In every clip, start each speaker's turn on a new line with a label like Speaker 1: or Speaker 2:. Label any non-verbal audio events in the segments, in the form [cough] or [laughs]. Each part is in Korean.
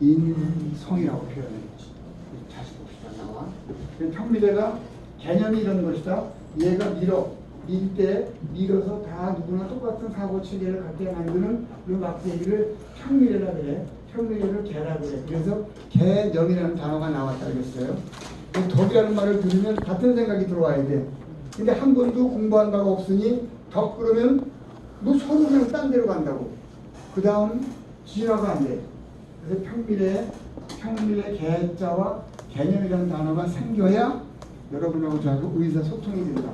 Speaker 1: 인성이라고 표현했지. 다시 봅시다. 나와. 그 평미래가 개념이 이런 것이다. 얘가 밀어. 밀때 밀어서 다 누구나 똑같은 사고 체계를 갖게 만드는 이 막대기를 평미래라 그래. 평미래를 개라 그래. 그래서 개념이라는 단어가 나왔다 그랬어요. 그 덕이라는 말을 들으면 같은 생각이 들어와야 돼. 근데 한 번도 공부한 바가 없으니 덕 그러면 뭐 서로 그냥 딴 데로 간다고. 그 다음 진화가 안 돼. 그래서 평밀에 평밀의 개자와 개념이라는 단어가 생겨야 여러분하고 저하고 의사 소통이 된다.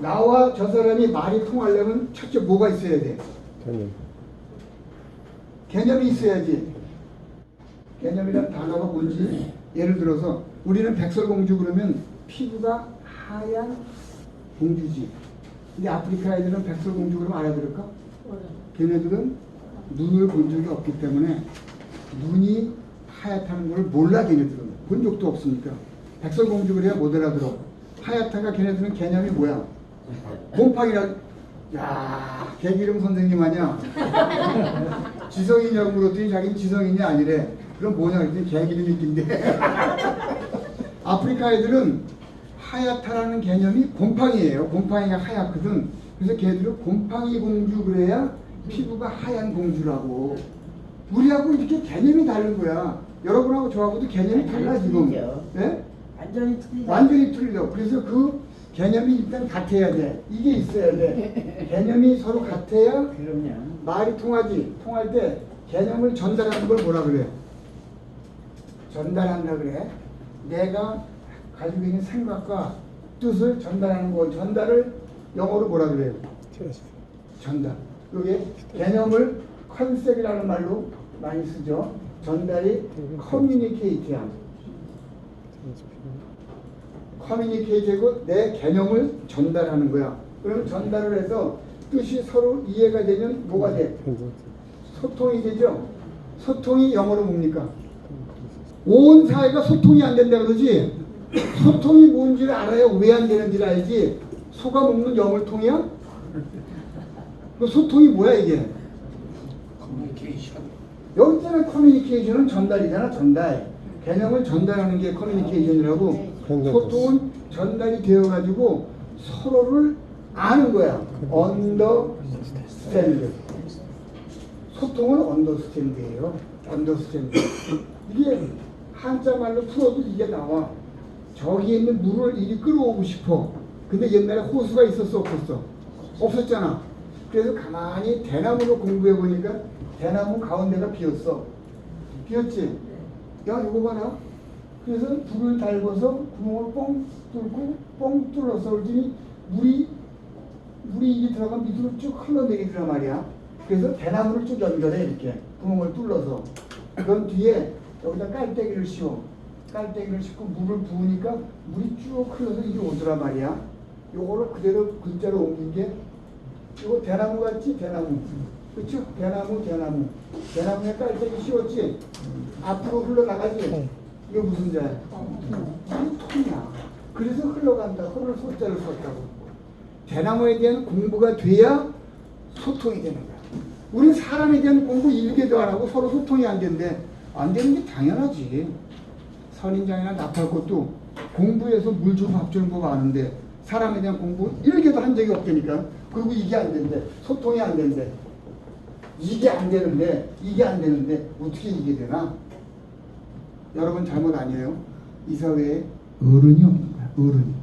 Speaker 1: 나와 저 사람이 말이 통하려면 첫째 뭐가 있어야 돼?
Speaker 2: 개념.
Speaker 1: 개념이 있어야지. 개념이라는 단어가 뭔지 예를 들어서 우리는 백설공주 그러면 피부가 하얀 공주지. 근데 아프리카 애들은 백설공주 그러면 알아들을까? 걔네들은 눈을 본 적이 없기 때문에 눈이 하얗다는 걸 몰라 걔네들은 본 적도 없으니까. 백설공주 그래야 못 알아들어. 하얗다가 걔네들은 개념이 뭐야? 곰팡이라 야 개기름 선생님 아니야? [laughs] 지성이냐고 물었더니 자기는 지성인이 아니래. 그럼 뭐냐 그랬더니 개기름이 낀데. [laughs] 아프리카 애들은 하얗다라는 개념이 곰팡이에요. 곰팡이가 하얗거든. 그래서 걔들은 곰팡이 공주 그래야 피부가 하얀 공주라고 우리하고 이렇게 개념이 다른 거야 여러분하고 저하고도 개념이 달라 지금
Speaker 3: 틀리죠.
Speaker 1: 예?
Speaker 3: 완전히 틀리다.
Speaker 1: 완전히 틀려. 그래서 그 개념이 일단 같아야 돼. 이게 있어야 돼. 개념이 서로 같아야
Speaker 3: 그럼요.
Speaker 1: 말이 통하지. 통할 때 개념을 전달하는 걸 뭐라 그래? 전달한다 그래. 내가 가지고 있는 생각과 뜻을 전달하는 거. 전달을 영어로 뭐라 그래요? 전달. 이게 개념을 컨셉이라는 말로 많이 쓰죠. 전달이 커뮤니케이트야. 커뮤니케이트고 내 개념을 전달하는 거야. 그러면 전달을 해서 뜻이 서로 이해가 되면 뭐가 돼? 소통이 되죠. 소통이 영어로 뭡니까? 온 사회가 소통이 안 된다 그러지. 소통이 뭔지를 알아야 왜 안 되는지를 알지. 소가 먹는 영을 통이야? 그 소통이 뭐야 이게?
Speaker 4: 커뮤니케이션.
Speaker 1: 여기 있는 커뮤니케이션은 전달이잖아 전달. 개념을 전달하는 게 커뮤니케이션이라고. 소통은 전달이 되어가지고 서로를 아는 거야. 언더스탠드. 소통은 언더스탠드예요. 언더스탠드. 이게 한자 말로 풀어도 이게 나와. 저기 있는 물을 이리 끌어오고 싶어. 근데 옛날에 호수가 있었어 없었어? 없었잖아. 그래서 가만히 대나무로 공부해 보니까 대나무 가운데가 비었어. 비었지? 야 이거 봐라. 그래서 불을 달궈서 구멍을 뻥 뚫고 뻥 뚫어서 그러더니 물이 물이 이게 들어가면 밑으로 쭉 흘러내리더란 말이야. 그래서 대나무를 쭉 연결해 이렇게 구멍을 뚫어서 그런 뒤에 여기다 깔때기를 씌워. 깔때기를 싣고 물을 부으니까 물이 쭉 흘러서 이리 오더란 말이야. 요거를 그대로 글자로 옮긴 게 이거 대나무 같지 대나무. 그쵸? 대나무 대나무. 대나무에 깔때기 씌웠지. 앞으로 흘러나가지. 이거 무슨 자야? 이게 통이야. 그래서 흘러간다. 흐를 소자를 썼다고. 대나무에 대한 공부가 돼야 소통이 되는 거야. 우린 사람에 대한 공부 일개도 안 하고 서로 소통이 안 된대. 안 되는 게 당연하지. 선인장이나 나팔 것도 공부해서 물 주고 밥 주는 법 아는데 사람에 대한 공부 일개도 한 적이 없다니까. 그리고 이게 안 된대. 소통이 안 된대. 이게 안 되는데 이게 안 되는데 어떻게 이게 되나? 여러분 잘못 아니에요. 이 사회에 어른이 없는 거야. 어른이.